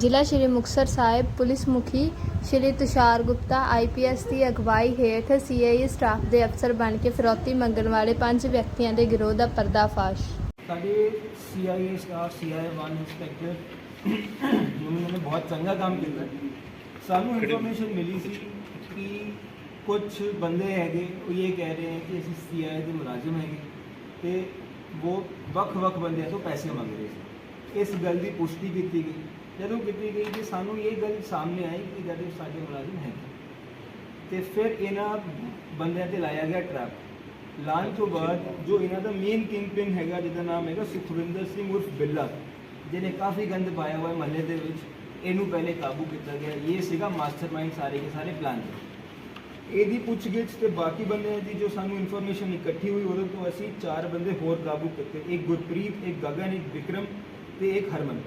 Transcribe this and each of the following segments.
ਜ਼ਿਲ੍ਹਾ ਸ਼੍ਰੀ ਮੁਕਤਸਰ ਸਾਹਿਬ ਪੁਲਿਸ ਮੁਖੀ ਸ਼੍ਰੀ ਤੁਸ਼ਾਰ ਗੁਪਤਾ ਆਈਪੀਐਸ ਦੀ ਅਗਵਾਈ ਹੇਠ ਸੀਆਈਏ ਸਟਾਫ ਦੇ ਅਫਸਰ ਬਣ ਕੇ ਫਿਰੌਤੀ ਮੰਗਣ ਵਾਲੇ ਪੰਜ ਵਿਅਕਤੀਆਂ ਦੇ ਗਿਰੋਹ ਦਾ ਪਰਦਾਫਾਸ਼। ਸਾਡੇ CIA staff CIA one inspector ਜਿਨ੍ਹਾਂ ਨੇ ਬਹੁਤ ਚੰਗਾ ਕੰਮ ਕੀਤਾ। ਸਾਨੂੰ ਇਨਫੋਰਮੇਸ਼ਨ ਮਿਲੀ ਸੀ ਕਿ ਕੁਝ ਬੰਦੇ ਹੈਗੇ ਉਹ ਇਹ ਕਹਿ ਰਹੇ ਹਨ ਕਿ ਅਸੀਂ ਸੀਆਈਏ ਦੇ ਮੁਲਾਜ਼ਮ ਹੈਗੇ ਤੇ ਉਹ ਵੱਖ-ਵੱਖ ਬੰਦਿਆਂ ਤੋਂ ਪੈਸੇ ਮੰਗ ਰਹੇ ਸੀ। ਇਸ ਗੱਲ ਦੀ ਪੁਸ਼ਟੀ ਕੀਤੀ ਗਈ। ਜਦੋਂ ਕੀਤੀ ਗਈ ਕਿ ਸਾਨੂੰ ਇਹ ਗੱਲ ਸਾਹਮਣੇ ਆਈ ਕਿ ਜਿਹੜੇ ਸਾਡੇ ਮੁਲਾਜ਼ਮ ਹੈਗੇ। ਤੇ ਫਿਰ ਇਹਨਾਂ ਬੰਦਿਆਂ ਤੇ ਲਾਇਆ ਗਿਆ ਟਰੈਪ ਲਾਉਣ ਤੋਂ ਬਾਅਦ ਜੋ ਇਹਨਾਂ ਦਾ ਮੇਨ ਕਿੰਗ ਪਿਨ ਹੈਗਾ ਜਿਹਦਾ ਨਾਮ ਹੈਗਾ ਸੁਖਵਿੰਦਰ ਸਿੰਘ ਉਰਫ ਬਿੱਲਾ ਜਿਹਨੇ ਕਾਫੀ ਗੰਦ ਪਾਇਆ ਹੋਇਆ ਮਹੱਲੇ ਦੇ ਵਿੱਚ ਇਹਨੂੰ ਪਹਿਲੇ ਕਾਬੂ ਕੀਤਾ ਗਿਆ। ਇਹ ਸੀਗਾ ਮਾਸਟਰਮਾਈਂਡ ਸਾਰੇ ਕੇ ਸਾਰੇ ਪਲਾਨ ਦੇ। ਇਹਦੀ ਪੁੱਛਗਿੱਛ ਤੇ ਬਾਕੀ ਬੰਦਿਆਂ ਦੀ ਜੋ ਸਾਨੂੰ ਇਨਫੋਰਮੇਸ਼ਨ ਇਕੱਠੀ ਹੋਈ ਉਹਦੇ ਤੋਂ ਅਸੀਂ ਚਾਰ ਬੰਦੇ ਹੋਰ ਕਾਬੂ ਕੀਤੇ। ਇੱਕ ਗੁਰਪ੍ਰੀਤ ਇੱਕ ਗਗਨ ਇੱਕ ਵਿਕਰਮ ਤੇ ਇੱਕ ਹਰਮਨ।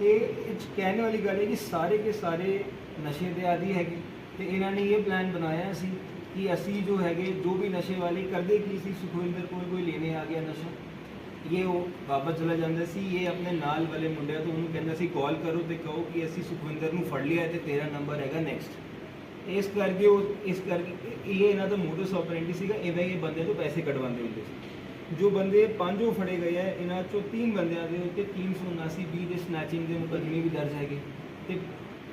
ਇਹ ਇਹ 'ਚ ਕਹਿਣ ਵਾਲੀ ਗੱਲ ਹੈ ਕਿ ਸਾਰੇ ਕੇ ਸਾਰੇ ਨਸ਼ੇ ਦੇ ਆਦੀ ਹੈਗੇ। ਤੇ ਇਹਨਾਂ ਨੇ ਇਹ ਪਲਾਨ ਬਣਾਇਆ ਸੀ ਕਿ ਅਸੀਂ ਜੋ ਹੈਗੇ, ਜੋ ਵੀ ਨਸ਼ੇ ਵਾਲੇ ਕਰਦੇ ਕੀ ਸੀ, ਸੁਖਵਿੰਦਰ ਕੋਲ ਕੋਈ ਲੈਣੇ ਆ ਗਿਆ ਨਸ਼ਾ। ਇਹ ਉਹ ਵਾਪਸ ਚਲਾ ਜਾਂਦਾ ਸੀ। ਇਹ ਆਪਣੇ ਨਾਲ ਵਾਲੇ ਮੁੰਡਿਆਂ ਤੋਂ ਉਹਨੂੰ ਕਹਿੰਦਾ ਸੀ ਕਾਲ ਕਰੋ ਤੇ ਕਹੋ ਕਿ ਅਸੀਂ ਸੁਖਵਿੰਦਰ ਨੂੰ ਫੜ ਲਿਆ ਤੇ ਤੇਰਾ ਨੰਬਰ ਹੈਗਾ ਨੈਕਸਟ ਇਸ ਕਰਕੇ ਉਹ, ਇਸ ਕਰਕੇ ਇਹ ਇਹਨਾਂ ਦਾ ਮੋਡਸ ਆਪਰੈਂਡੀ ਸੀਗਾ। ਇਵੇਂ ਇਹ ਬੰਦੇ ਤੋਂ ਪੈਸੇ ਕਢਵਾਉਂਦੇ ਹੁੰਦੇ ਸੀ। ਜੋ ਬੰਦੇ ਪੰਜੋਂ ਫੜੇ ਗਏ ਆ ਇਹਨਾਂ ਚੋਂ ਤਿੰਨ ਬੰਦਿਆਂ ਦੇ ਉੱਤੇ 379 ਬੀ ਦੇ ਸਨੈਚਿੰਗ ਦੇ ਮੁਕੱਦਮੇ ਵੀ ਦਰਜ ਹੈਗੇ। ਤੇ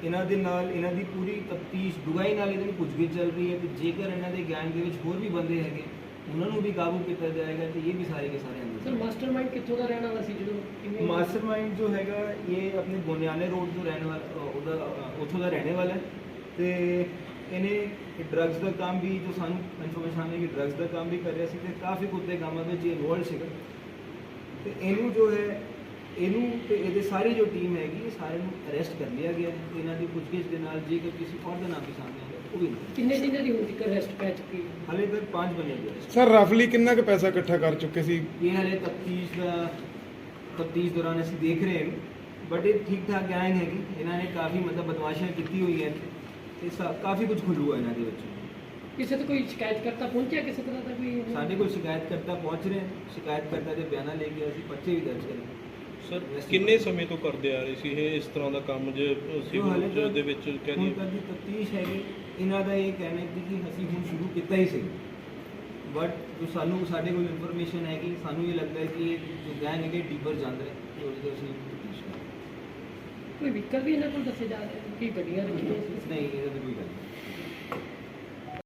ਇਹਨਾਂ ਦੇ ਨਾਲ ਇਹਨਾਂ ਦੀ ਪੂਰੀ ਤਫਤੀਸ਼ ਦੁਗਾਈ ਨਾਲ ਇਹਨਾਂ ਦੀ ਪੁੱਛਗਿੱਛ ਚੱਲ ਰਹੀ ਹੈ ਤੇ ਜੇਕਰ ਇਹਨਾਂ ਦੇ ਗੈਂਗ ਦੇ ਵਿੱਚ ਹੋਰ ਵੀ ਬੰਦੇ ਹੈਗੇ ਉਹਨਾਂ ਨੂੰ ਵੀ ਕਾਬੂ ਕੀਤਾ ਜਾਏਗਾ ਤੇ ਇਹ ਵੀ ਸਾਰੇ ਕੇ ਸਾਰੇ ਸਰ ਅੰਦਰ ਮਾਸਟਰਮਾਈਂਡ ਕਿੱਥੋਂ ਦਾ ਰਹਿਣ ਵਾਲਾ ਸੀ ਜਦੋਂ ਮਾਸਟਰਮਾਈਂਡ ਜੋ ਹੈਗਾ ਇਹ ਆਪਣੇ ਬੁਨਿਆਨੇ ਰੋਡ ਤੋਂ ਰਹਿਣ ਵਾਲਾ ਉਹਦਾ ਉੱਥੋਂ ਦਾ ਰਹਿਣੇ ਵਾਲਾ ਹੈ। ਤੇ ਇਹਨੇ ਡਰੱਗਸ ਦਾ ਕੰਮ ਵੀ ਜੋ ਸਾਨੂੰ ਇਨਫੋਰਮੇਸ਼ਨ ਆਈ ਕਿ ਡਰੱਗਸ ਦਾ ਕੰਮ ਵੀ ਕਰ ਰਿਹਾ ਸੀ ਤੇ ਕਾਫੀ ਕੁੱਤੇ ਕੰਮਾਂ ਵਿੱਚ ਇਨਵੋਲਡ ਸੀਗਾ। ਤੇ ਇਹਨੂੰ ਜੋ ਹੈ ਇਹਨੂੰ ਤੇ ਇਹਦੇ ਸਾਰੀ ਜੋ ਟੀਮ ਹੈਗੀ ਇਹ ਸਾਰੇ ਨੂੰ ਅਰੈਸਟ ਕਰ ਲਿਆ ਗਿਆ। ਹੈ ਤੇ ਇਹਨਾਂ ਦੀ ਪੁੱਛਗਿੱਛ ਦੇ ਨਾਲ ਜੇਕਰ ਕਿਸੇ ਹੋਰ ਦਾ ਨਾਮ ਵੀ ਸਾਹਮਣੇ ਆਏਗਾ ਉਹ ਵੀ। ਕਿੰਨੇ ਦਿਨਾਂ ਦੀ ਹੁਣ ਤੱਕ ਰੈਸਟ ਪੈ ਚੁੱਕੀ ਹੈ? ਹਾਲੇ ਤੱਕ ਪੰਜ ਬੰਦੇ ਦੇ ਸਰ ਰਫਲੀ ਕਿੰਨਾ ਕੁ ਪੈਸਾ ਇਕੱਠਾ ਕਰ ਚੁੱਕੇ ਸੀ? ਇਹ ਹਲੇ ਤਫਤੀਸ਼ ਦਾ ਤਫਤੀਸ਼ ਦੌਰਾਨ ਅਸੀਂ ਦੇਖ ਰਹੇ ਹਾਂ। ਬਟ ਇਹ ਠੀਕ ਠਾਕ ਗੈਂਗ ਹੈਗੀ। ਇਹਨਾਂ ਨੇ ਕਾਫੀ ਮਤਲਬ ਬਦਮਾਸ਼ੀਆਂ ਕੀਤੀ ਹੋਈ ਹੈ ਇੱਥੇ। ਤੇ ਸਾ- ਕਾਫੀ ਕੁਝ ਖੁੱਲੂ ਹੈ ਇਹਨਾਂ ਦੇ ਵਿੱਚ। ਕਿਸੇ ਤੇ ਕੋਈ ਸ਼ਿਕਾਇਤ ਕਰਤਾ ਪਹੁੰਚਿਆ ਕਿਸੇ ਤਰ੍ਹਾਂ ਦਾ ਕੋਈ ਸਾਡੇ ਕੋਲ ਸ਼ਿਕਾਇਤਕਰਤਾ ਪਹੁੰਚ ਰਹੇ ਹਨ ਸ਼ਿਕਾਇਤਕਰਤਾ ਦੇ ਬਿਆਨਾ ਲੈ ਕੇ ਅਸੀਂ ਪਰਚੇ ਵੀ ਦਰਜ ਕਰਾਂਗੇ। ਸਰ ਕਿੰਨੇ ਸਮੇਂ ਤੋਂ ਕਰਦੇ ਆ ਰਹੇ ਸੀ ਇਹ? ਇਸ ਤਰ੍ਹਾਂ ਦਾ ਕੰਮ ਜੇ ਜੋ ਸਿਵਲ ਤੱਕ ਦੇ ਵਿੱਚ ਕਹਿ ਹੁਣ ਤੱਕ ਦੀ ਤਫਤੀਸ਼ ਹੈਗੀ। ਇਹਨਾਂ ਦਾ ਇਹ ਕਹਿਣਾ ਹੈ ਕਿ ਅਸੀਂ ਹੁਣ ਸ਼ੁਰੂ ਕੀਤਾ ਹੀ ਸੀ ਬਟ ਜੋ ਸਾਨੂੰ ਸਾਡੇ ਕੋਲ ਇਨਫੋਰਮੇਸ਼ਨ ਹੈ ਕਿ ਸਾਨੂੰ ਇਹ ਲੱਗਦਾ ਹੈ ਕਿ ਇਹ ਜੋ ਗੈਂਗ ਹੈਗੇ ਡੀਪਰ ਜਾਂਦੇ ਰਹੇ ਤੇ ਉਹਦੇ ਤੋਂ ਅਸੀਂ ਤਫਤੀਸ਼ ਕਰਾਂਗੇ। ਕੋਈ ਵਹੀਕਲ ਵੀ ਇਹਨਾਂ ਕੋਲ ਦੱਸੇ ਜਾ ਰਹੇ ਹਨ ਕਿ ਗੱਡੀਆਂ ਰੱਖੀਆਂ? ਸੀ ਨਹੀਂ, ਇਹਦਾ ਤਾਂ ਕੋਈ ਗੱਲ ਨਹੀਂ।